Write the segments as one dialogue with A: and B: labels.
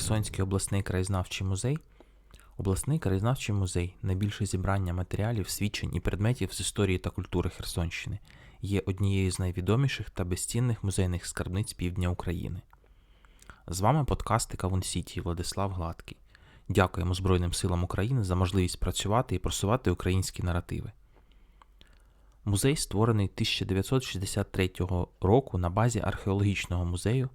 A: Херсонський обласний краєзнавчий музей. Обласний краєзнавчий музей найбільше зібрання матеріалів, свідчень і предметів з історії та культури Херсонщини, є однією з найвідоміших та безцінних музейних скарбниць півдня України. З вами подкасти Кавун Сіті Владислав Гладкий. Дякуємо Збройним силам України за можливість працювати і просувати українські наративи. Музей створений 1963 року на базі археологічного музею,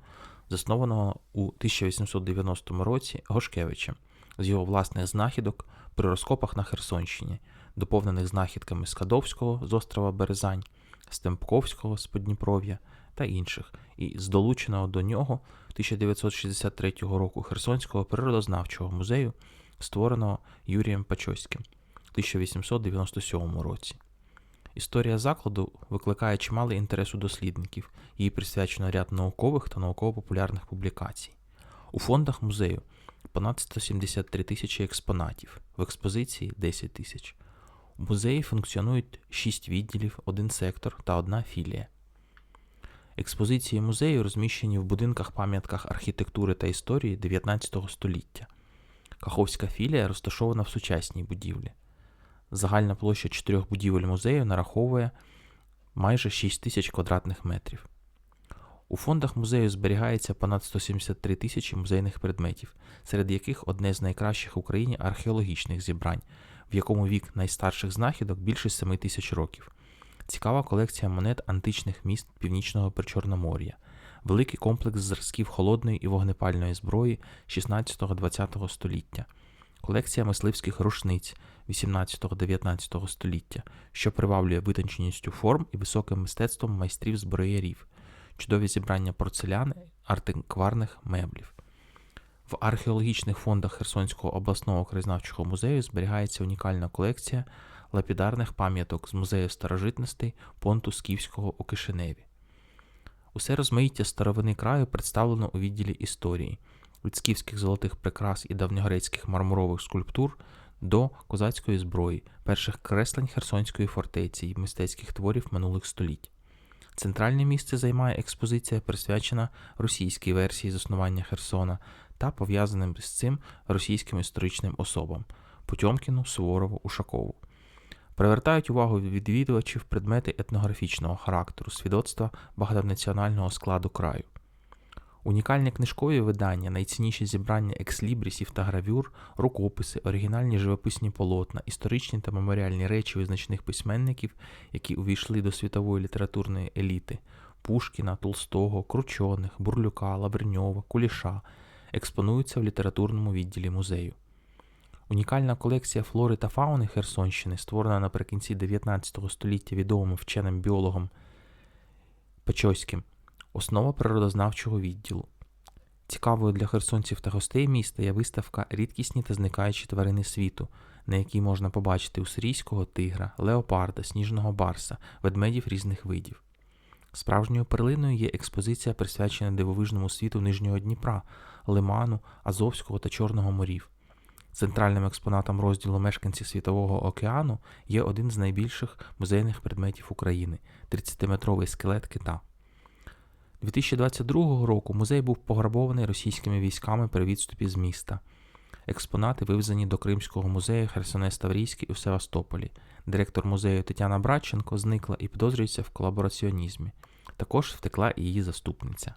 A: заснованого у 1890 році Гошкевичем з його власних знахідок при розкопах на Херсонщині, доповнених знахідками Скадовського з острова Березань, Стемпковського з Подніпров'я та інших, і з долученого до нього 1963 року Херсонського природознавчого музею, створеного Юрієм Пачоським у 1897 році. Історія закладу викликає чималий інтерес у дослідників, їй присвячено ряд наукових та науково-популярних публікацій. У фондах музею понад 173 тисячі експонатів, в експозиції 10 тисяч. У музеї функціонують 6 відділів, один сектор та одна філія. Експозиції музею розміщені в будинках-пам'ятках архітектури та історії 19 століття. Каховська філія розташована в сучасній будівлі. Загальна площа чотирьох будівель музею нараховує майже 6 тисяч квадратних метрів. У фондах музею зберігається понад 173 тисячі музейних предметів, серед яких одне з найкращих в Україні археологічних зібрань, в якому вік найстарших знахідок більше 7 тисяч років. Цікава колекція монет античних міст Північного Причорномор'я, великий комплекс зразків холодної і вогнепальної зброї 16-20 століття, колекція мисливських рушниць 18-19 століття, що приваблює витонченістю форм і високим мистецтвом майстрів зброярів, чудові зібрання порцеляни, артикварних меблів. В археологічних фондах Херсонського обласного краєзнавчого музею зберігається унікальна колекція лапідарних пам'яток з музею старожитностей понту Скіфського у Кишиневі. Усе розмаїття старовини краю представлено у відділі історії від скіфських золотих прикрас і давньогрецьких мармурових скульптур до козацької зброї, перших креслень Херсонської фортеці і мистецьких творів минулих століть. Центральне місце займає експозиція, присвячена російській версії заснування Херсона та пов'язаним з цим російським історичним особам Потьомкіну, Суворову, Ушакову. Привертають увагу відвідувачів предмети етнографічного характеру, свідоцтва багатонаціонального складу краю. Унікальні книжкові видання, найцінніші зібрання екслібрісів та гравюр, рукописи, оригінальні живописні полотна, історичні та меморіальні речі визначних письменників, які увійшли до світової літературної еліти Пушкіна, Толстого, Кручоних, Бурлюка, Лавреньова, Куліша, експонуються в літературному відділі музею. Унікальна колекція флори та фауни Херсонщини, створена наприкінці 19 століття відомим вченим біологом Печоським, основа природознавчого відділу. Цікавою для херсонців та гостей міста є виставка Рідкісні та зникаючі тварини світу, на якій можна побачити уссурійського тигра, леопарда, сніжного барса, ведмедів різних видів. Справжньою перлиною є експозиція, присвячена дивовижному світу Нижнього Дніпра, Лиману, Азовського та Чорного морів. Центральним експонатом розділу мешканці Світового океану є один з найбільших музейних предметів України 30-метровий скелет кита. 2022 року музей був пограбований російськими військами при відступі з міста. Експонати вивезені до Кримського музею Херсонес Таврійський у Севастополі. Директор музею Тетяна Братченко зникла і підозрюється в колабораціонізмі. Також втекла і її заступниця.